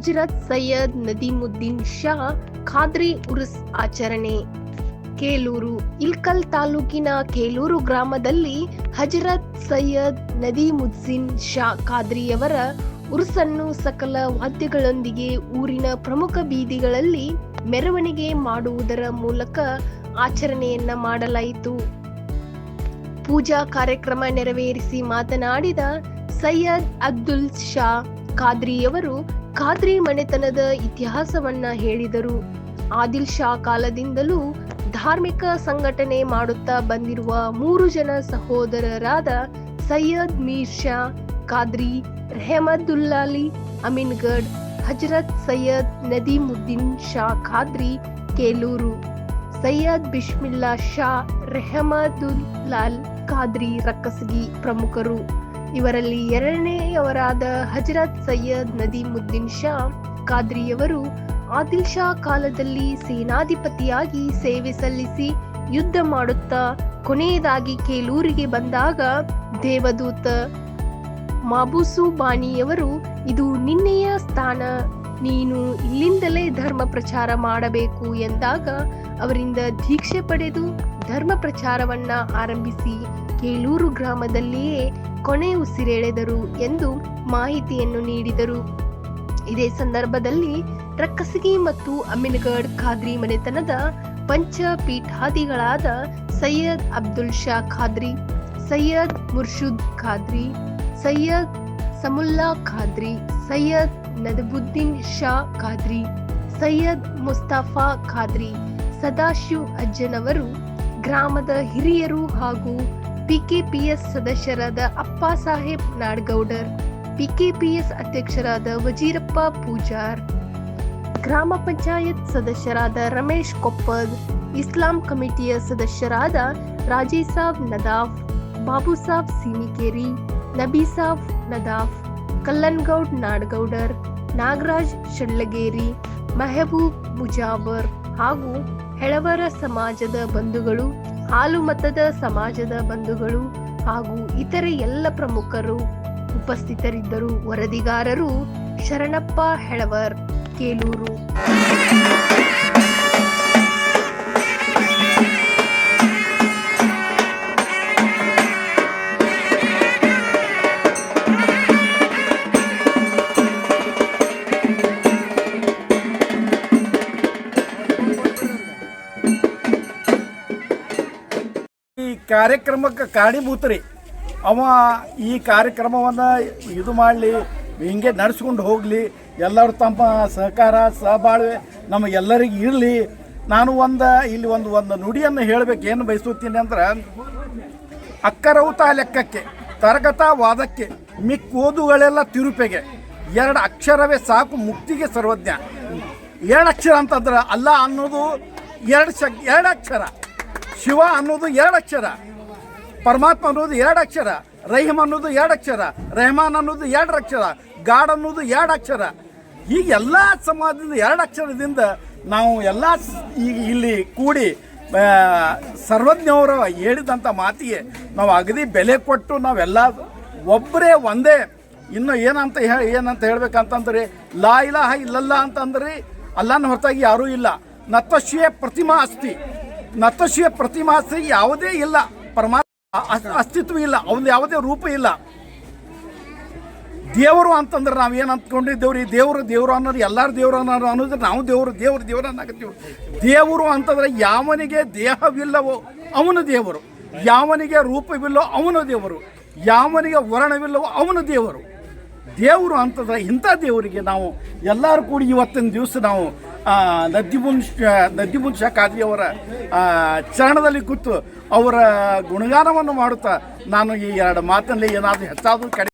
ಹಜರತ್ ಸೈಯದ್ ನದೀಮುದ್ದೀನ್ ಶಾ ಖಾದ್ರಿ ಉರ್ಸ್ ಆಚರಣೆ. ಕೇಲೂರು, ಇಲ್ಕಲ್ ತಾಲೂಕಿನ ಕೇಲೂರು ಗ್ರಾಮದಲ್ಲಿ ಹಜರತ್ ಸೈಯದ್ ನದೀಮುದ್ದೀನ್ ಶಾ ಖಾದ್ರಿಯವರ ಉರ್ಸನ್ನು ಸಕಲ ವಾದ್ಯಗಳೊಂದಿಗೆ ಊರಿನ ಪ್ರಮುಖ ಬೀದಿಗಳಲ್ಲಿ ಮೆರವಣಿಗೆ ಮಾಡುವುದರ ಮೂಲಕ ಆಚರಣೆಯನ್ನ ಮಾಡಲಾಯಿತು. ಪೂಜಾ ಕಾರ್ಯಕ್ರಮ ನೆರವೇರಿಸಿ ಮಾತನಾಡಿದ ಸೈಯದ್ ಅಬ್ದುಲ್ ಶಾ ಖಾದ್ರಿಯವರು ಖಾದ್ರಿ ಮನೆತನದ ಇತಿಹಾಸವನ್ನ ಹೇಳಿದರು. ಆದಿಲ್ ಶಾ ಕಾಲದಿಂದಲೂ ಧಾರ್ಮಿಕ ಸಂಘಟನೆ ಮಾಡುತ್ತಾ ಬಂದಿರುವ ಮೂರು ಜನ ಸಹೋದರರಾದ ಸೈಯದ್ ಮೀರ್ ಶಾ, ಖಾದ್ರಿ ರೆಹಮದುಲ್ಲಾಲಿ ಅಮೀನ್ಗಢ್, ಹಜರತ್ ಸೈಯದ್ ನದೀಮುದ್ದೀನ್ ಶಾ ಖಾದ್ರಿ ಕೇಲೂರು, ಸೈಯದ್ ಬಿಷ್ಮಿಲ್ಲಾ ಶಾ ರೆಹಮದುಲ್ಲಾಲ್ ಖಾದ್ರಿ ರಕ್ಕಸಗಿ ಪ್ರಮುಖರು. ಇವರಲ್ಲಿ ಎರಡನೆಯವರಾದ ಹಜರತ್ ಸೈಯದ್ ನದೀಮುದ್ದೀನ್ ಶಾ ಖಾದ್ರಿಯವರು ಆದಿಲ್ ಶಾ ಕಾಲದಲ್ಲಿ ಸೇನಾಧಿಪತಿಯಾಗಿ ಸೇವೆ ಸಲ್ಲಿಸಿ ಯುದ್ಧ ಮಾಡುತ್ತಾ ಕೊನೆಯದಾಗಿ ಕೇಲೂರಿಗೆ ಬಂದಾಗ ದೇವದೂತ ಮಾಬೂಸು ಬಾಣಿಯವರು ಇದು ನಿನ್ನೆಯ ಸ್ಥಾನ, ನೀನು ಇಲ್ಲಿಂದಲೇ ಧರ್ಮ ಪ್ರಚಾರ ಮಾಡಬೇಕು ಎಂದಾಗ ಅವರಿಂದ ದೀಕ್ಷೆ ಪಡೆದು ಧರ್ಮ ಪ್ರಚಾರವನ್ನ ಆರಂಭಿಸಿ ಕೇಲೂರು ಗ್ರಾಮದಲ್ಲಿಯೇ ಕೊನೆ ಉಸಿರೆಳೆದರು ಎಂದು ಮಾಹಿತಿಯನ್ನು ನೀಡಿದರು. ಇದೇ ಸಂದರ್ಭದಲ್ಲಿ ರಕ್ಕಸಗಿ ಮತ್ತು ಅಮಿನ್ಗಢ್ ಖಾದ್ರಿ ಮನೆತನದ ಪಂಚ ಪೀಠಾದಿಗಳಾದ ಸೈಯದ್ ಅಬ್ದುಲ್ ಶಾ ಖಾದ್ರಿ, ಸೈಯದ್ ಮುರ್ಷುದ್ ಖಾದ್ರಿ, ಸೈಯದ್ ಸಮುಲ್ಲಾ ಖಾದ್ರಿ, ಸೈಯದ್ ನದಬುದ್ದೀನ್ ಶಾ ಖಾದ್ರಿ, ಸೈಯದ್ ಮುಸ್ತಫಾ ಖಾದ್ರಿ, ಸದಾಶಿವ್ ಅಜ್ಜನವರು, ಗ್ರಾಮದ ಹಿರಿಯರು ಹಾಗೂ ಪಿಕೆಪಿಎಸ್ ಸದಸ್ಯರಾದ ಅಪ್ಪ ಸಾಹೇಬ್ ನಾಡ್ಗೌಡರ್ ಪಿಕೆಪಿಎಸ್ ಅಧ್ಯಕ್ಷರಾದ ವಜೀರಪ್ಪ ಪೂಜಾರ್, ಗ್ರಾಮ ಪಂಚಾಯತ್ ಸದಸ್ಯರಾದ ರಮೇಶ್ ಕೊಪ್ಪದ್, ಇಸ್ಲಾಂ ಕಮಿಟಿಯ ಸದಸ್ಯರಾದ ರಾಜೀಸಾಬ್ ನದಾಫ್, ಬಾಬುಸಾಬ್ ಸೀನಿಕೇರಿ ನಬೀಸಾಬ್ ನದಾಫ್, ಕಲ್ಲನ್ಗೌಡ್ ನಾಡ್ಗೌಡರ್, ನಾಗರಾಜ್ ಶಳ್ಳಗೇರಿ, ಮೆಹಬೂಬ್ ಮುಜಾವರ್ ಹಾಗೂ ಹೆಳವರ ಸಮಾಜದ ಬಂಧುಗಳು ಹಾಲು ಮತದ ಸಮಾಜದ ಬಂಧುಗಳು ಹಾಗೂ ಇತರೆ ಎಲ್ಲ ಪ್ರಮುಖರು ಉಪಸ್ಥಿತರಿದ್ದರು. ವರದಿಗಾರರು ಶರಣಪ್ಪ ಹೆಳವರ್ ಕೇಲೂರು. ಕಾರ್ಯಕ್ರಮಕ್ಕೆ ಕಾರಣೀಭೂತರಿ ಅವ ಈ ಕಾರ್ಯಕ್ರಮವನ್ನು ಇದು ಮಾಡಲಿ, ಹಿಂಗೆ ನಡೆಸ್ಕೊಂಡು ಹೋಗಲಿ, ಎಲ್ಲರೂ ತಮ್ಮ ಸಹಕಾರ, ಸಹಬಾಳ್ವೆ ನಮಗೆಲ್ಲರಿಗೆ ಇರಲಿ. ನಾನು ಒಂದು, ಇಲ್ಲಿ ಒಂದು ಒಂದು ನುಡಿಯನ್ನು ಹೇಳಬೇಕು, ಏನು ಬಯಸುತ್ತೀನಿ ಅಂದ್ರೆ ಅಕ್ಕರವುತ ಲೆಕ್ಕಕ್ಕೆ ತರಗತ ವಾದಕ್ಕೆ ಮಿಕ್ಕೋದುಗಳೆಲ್ಲ ತಿರುಪೆಗೆ, ಎರಡು ಅಕ್ಷರವೇ ಸಾಕು ಮುಕ್ತಿಗೆ ಸರ್ವಜ್ಞ. ಎರಡು ಅಕ್ಷರ ಅಂತಂದ್ರೆ ಅಲ್ಲ ಅನ್ನೋದು ಎರಡು ಶಕ್, ಎರಡು ಅಕ್ಷರ. ಶಿವ ಅನ್ನೋದು ಎರಡು ಅಕ್ಷರ. ಪರಮಾತ್ಮ ಅನ್ನೋದು ಎರಡು ಅಕ್ಷರ. ರಹೀಮ್ ಅನ್ನೋದು ಎರಡು ಅಕ್ಷರ. ರೆಹಮಾನ್ ಅನ್ನೋದು ಎರಡು ಅಕ್ಷರ. ಗಾಡ್ ಅನ್ನೋದು ಎರಡು ಅಕ್ಷರ. ಈಗ ಎಲ್ಲ ಸಮಾಜದಿಂದ ಎರಡು ಅಕ್ಷರದಿಂದ ನಾವು ಎಲ್ಲ ಈಗ ಇಲ್ಲಿ ಕೂಡಿ ಸರ್ವಜ್ಞವರು ಹೇಳಿದಂಥ ಮಾತಿಗೆ ನಾವು ಅಗದಿ ಬೆಲೆ ಕೊಟ್ಟು ನಾವೆಲ್ಲ ಒಬ್ಬರೇ ಒಂದೇ. ಇನ್ನು ಏನಂತ ಹೇ, ಏನಂತ ಹೇಳ್ಬೇಕಂತಂದ್ರೆ, ಲಾ ಇಲಾಹ ಇಲ್ಲಲ್ಲ ಅಂತಂದ್ರೆ ಅಲ್ಲನ ಹೊರತಾಗಿ ಯಾರೂ ಇಲ್ಲ. ನತ್ವಶಿಯೇ ಪ್ರತಿಮಾ ಅಸ್ತಿ. ನತ್ವಶ್ಯ ಪ್ರತಿಮಾ ಅಸ್ತಿ ಯಾವುದೇ ಇಲ್ಲ. ಪರಮಾತ್ಮ ಅಸ್- ಅಸ್ತಿತ್ವ ಇಲ್ಲ. ಅವನ ಯಾವುದೇ ರೂಪ ಇಲ್ಲ. ದೇವರು ಅಂತಂದ್ರೆ ನಾವು ಏನು ಅಂದ್ಕೊಂಡಿದ್ದೇವ್ರಿ ದೇವರು ದೇವರು ಅನ್ನೋರು ಎಲ್ಲರೂ ದೇವರು ಅನ್ನೋರು ಅನ್ನೋದ್ರೆ ನಾವು ದೇವರು ದೇವರು ದೇವರು ಅನ್ನಕತ್ತೀವಿ. ದೇವರು ಅಂತಂದ್ರೆ ಯಾವನಿಗೆ ದೇಹವಿಲ್ಲವೋ ಅವನು ದೇವರು. ಯಾವನಿಗೆ ರೂಪವಿಲ್ಲವೋ ಅವನು ದೇವರು. ಯಾವನಿಗೆ ವರ್ಣವಿಲ್ಲವೋ ಅವನು ದೇವರು. ದೇವರು ಅಂತಂದ್ರೆ ಇಂಥ ದೇವರಿಗೆ ನಾವು ಎಲ್ಲರೂ ಕೂಡಿ ಇವತ್ತಿನ ದಿವಸ ನಾವು ನದ್ದಿಮುನ್ ನದ್ದಿಮುನ್ ಶಾ ಖಾದ್ರಿಯವರ ಚರಣದಲ್ಲಿ ಕೂತು ಅವರ ಗುಣಗಾನವನ್ನು ಮಾಡುತ್ತಾ ನಾನು ಈ ಎರಡು ಮಾತಲ್ಲಿ ಏನಾದರೂ ಹೆಚ್ಚಾದರೂ ಕಡಿಮೆ